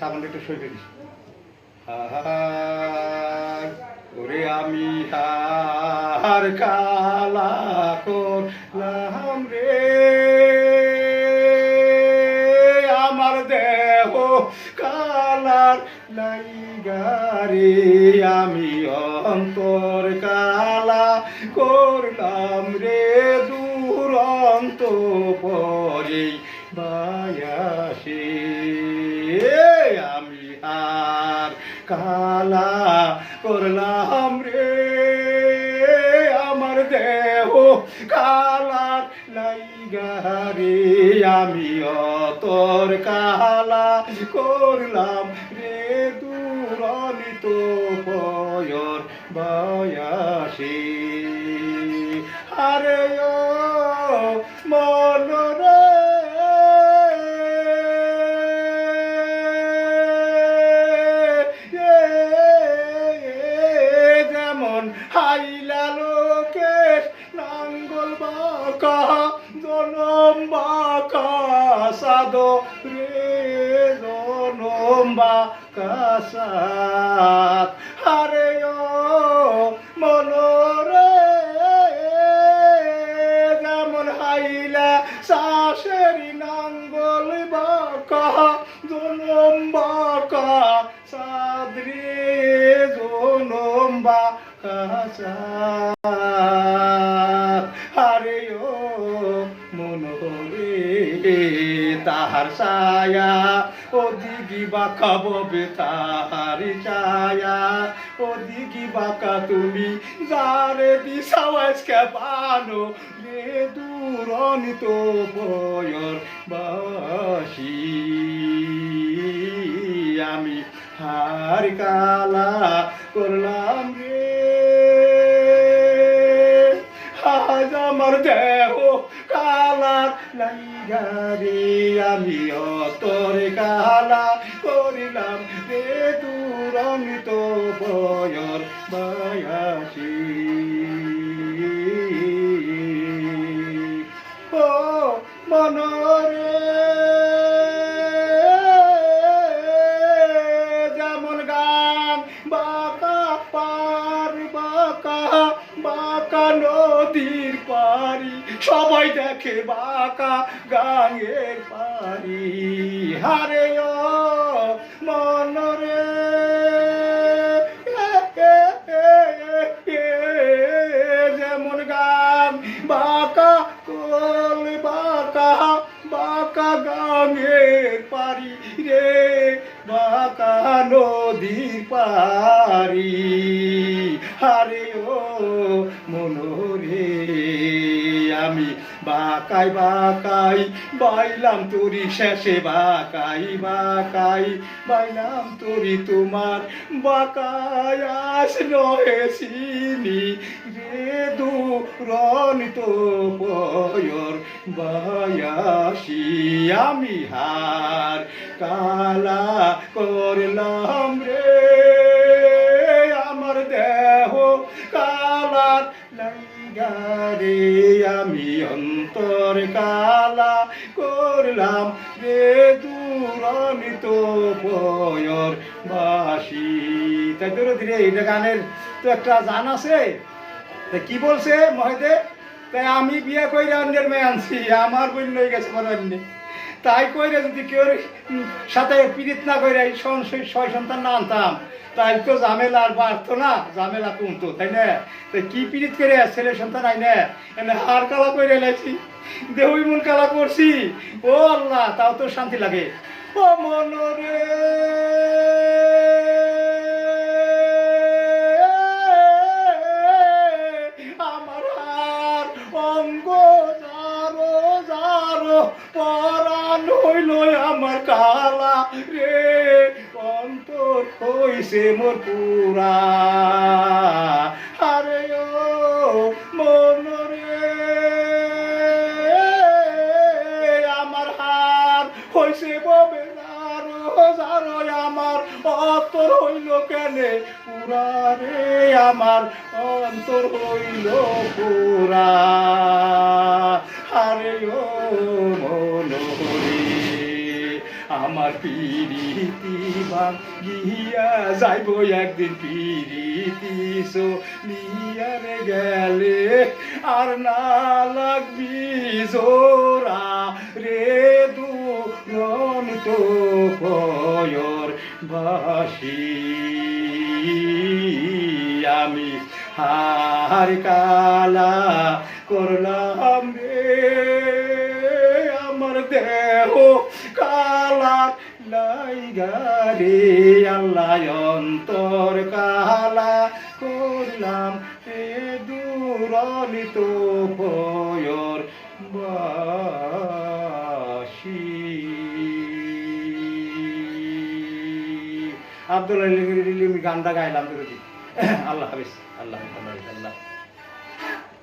সাবানটা একটু সই হায়, ওরে আমি হার কালা রে আমার দেহ কালার লাইগারে আমি অন্তর কালা করলাম রে আর কালা করলাম রে। আমার দেহ কালার লাইগারে আমি অতর কালা করলাম রে। দুরনিত বয়র বয়াসে। আরে ও হাইলা লোকের নাঙ্গল বাঁকা জনম বাঁকা সাদ রে জনম বাঁকা সাত হারে ও হারে ও মনোরে তাহার ছায়া, ও দিগি বাঁকা ববে তাহার ছায়া, ও দিগি বাঁকা তুমি যারে দিশাও আজকে পানো রে দূরনিত বয়র বাসি। আমি হার কালা করলাম রে আজ আমার দেহ, কালার লাইগারে আমি অতর কালা করিলাম রে দুরঙ্গিত বয়র বয়াসী ও মনরে যেমন গান বাঁকা পার বাঁকা বাঁকা নদীর পারি সবাই দেখে বাঁকা গাঙের পারি হারে ও মনরে যেমন গান বাঁকা কোল, বাঁকা বাঁকা গাঙের পারি রে, বাঁকা নদীর পারি হারে মনোরে। আমি বাকাই বাকাই, বাইলাম তোরি শেষে, বাকাই বাকাই, বাইলাম তোরি তোমার বাকাই। আস নহে চিনি রে দু রনিত পয়র বায়াসি। আমি হার কালা করলাম রে অন্তর কালা করলাম রে দূরনিত বয়র বাসি। তাই ধরো ধীরে এটা গানের তো একটা জান আছে। তা কি বলছে মহেদে? তাই আমি বিয়ে করে অন্যের মেয়ে আনছি, আমার বোন হয়ে গেছে বড় অন্য। তাই কইরে যদি কেউ সাথে পীড়িত না করে এই ছয় সন্তান না আনতাম তাই তো ঝামেলা আর বাড়তো না, ঝামেলা কমতো, তাই না? কি পীড়িত করে ছেলে সন্তান আই না? হার কালা করে এলাইছি, দেহই মন কালা করছি। ও আল্লাহ, তাও তো শান্তি লাগে। ও মনরে। আমার অঙ্গ যারো যারো, পরাণ হইল হইছে মোর পুরা। আরে ও মন আমার হার হইছে ববে আমার অন্তর হইল কেনে? পুরা রে, আমার অন্তর হইল পুরা। আরে ও মন আমার পিরিতি ভাঙ্গিয়া যাইব একদিন পিরিতি লিয়ারে গেলে। আর না লাগবি জোরা রে দু তো পয়র বাসি। আমি হার কালা করলাম রে দেহ কালা লাইগা রে আল্লাহ অন্তর কালা করলাম এ দূরলিত পয়র বাসি। আব্দুল গানটা গাইলাম আল্লাহ হাফিজ, আল্লাহ আল্লাহ